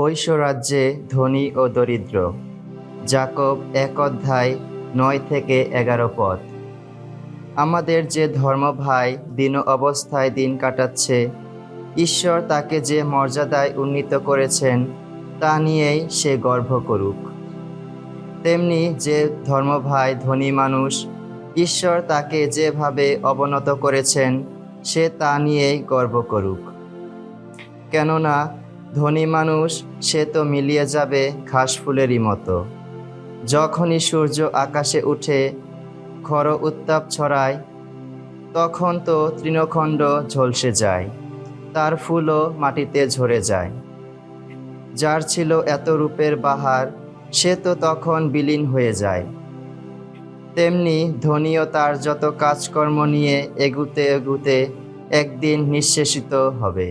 ঐশ্বরাজ্যে ধনী ও দরিদ্র। জাকব এক অধ্যায় নয় থেকে এগারো পদ আমাদের যে ধর্ম ভাই দিন অবস্থায় দিন কাটাচ্ছে, ঈশ্বর তাকে যে মর্যাদায় উন্নীত করেছেন, তা নিয়েই সে গর্ব করুক। তেমনি যে ধর্মভাই ধনী মানুষ, ঈশ্বর তাকে যেভাবে অবনত করেছেন, সে তা নিয়েই গর্ব করুক। কেননা ধনী মানুষ, সে তো মিলিয়ে যাবে ঘাস ফুলেরই মতো। যখনই সূর্য আকাশে উঠে খর উত্তাপ ছড়ায়, তখন তো তৃণখণ্ড ঝলসে যায়, তার ফুলও মাটিতে ঝরে যায়। যার ছিল এত রূপের বাহার, সে তো তখন বিলীন হয়ে যায়। তেমনি ধনীও তার যত কাজকর্ম নিয়ে এগুতে এগুতে একদিন নিঃশেষিত হবে।